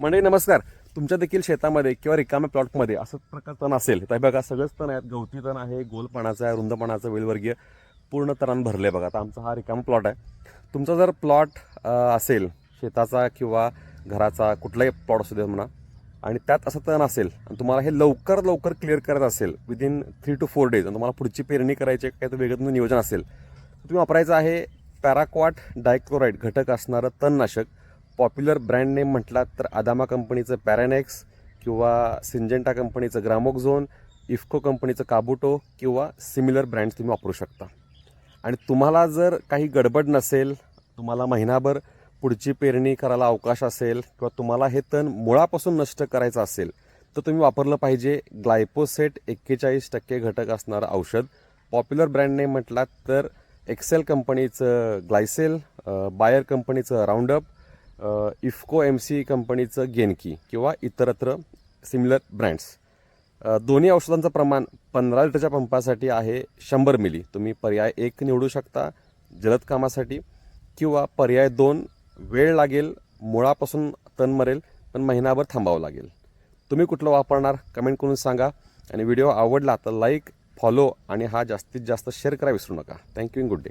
म्हणजे नमस्कार. तुमच्या देखील शेतामध्ये किंवा रिकाम्या प्लॉटमध्ये असं प्रकार तण असेल तर बघा सगळंच तण आहेत. गवती तण आहे गोलपणाचं आहे रुंदपणाचं वेलवर्गीय पूर्ण तणान भरले बघा. आता आमचा हा रिकामा प्लॉट आहे. तुमचा जर प्लॉट असेल शेताचा किंवा घराचा कुठलाही प्लॉट असू दे म्हणा आणि त्यात असं तण असेल आणि तुम्हाला हे लवकर लवकर क्लिअर करायचं असेल within three two four days आणि तुम्हाला पुढची पेरणी करायची आहे, काही तर वेगळं नियोजन असेल तुम्ही वापरायचं आहे पॅराक्वाट डायक्लोराईड घटक असणारं तणनाशक. पॉप्युलर ब्रँड नेम म्हटलात तर आदामा कंपनीचं पॅरानेक्स किंवा सिंजेंटा कंपनीचं ग्रामोक्झोन इफ्को कंपनीचं काबुटो किंवा सिमिलर ब्रँड्स तुम्ही वापरू शकता. आणि तुम्हाला जर काही गडबड नसेल तुम्हाला महिनाभर पुढची पेरणी करायला अवकाश असेल किंवा तुम्हाला हे तण मुळापासून नष्ट करायचं असेल तर तुम्ही वापरलं पाहिजे ग्लायपोसेट एक्केचाळीस टक्के घटक असणारं औषध. पॉप्युलर ब्रँड नेम म्हटलात तर एक्सेल कंपनीचं ग्लायसेल बायर कंपनीचं राऊंडअप इफ्को एम सी कंपनीचं गेनकी किंवा इतरत्र सिमिलर ब्रँड्स. दोन्ही औषधांचं प्रमाण पंधरा लिटरच्या पंपासाठी आहे शंभर मिली. तुम्ही पर्याय एक निवडू शकता जलद कामासाठी किंवा पर्याय दोन वेळ लागेल मुळापासून तण मरेल पण महिनाभर थांबावं लागेल. तुम्ही कुठलं वापरणार कमेंट करून सांगा. आणि व्हिडिओ आवडला तर लाईक फॉलो आणि हा जास्तीत जास्त शेअर करा विसरू नका. Thank you good day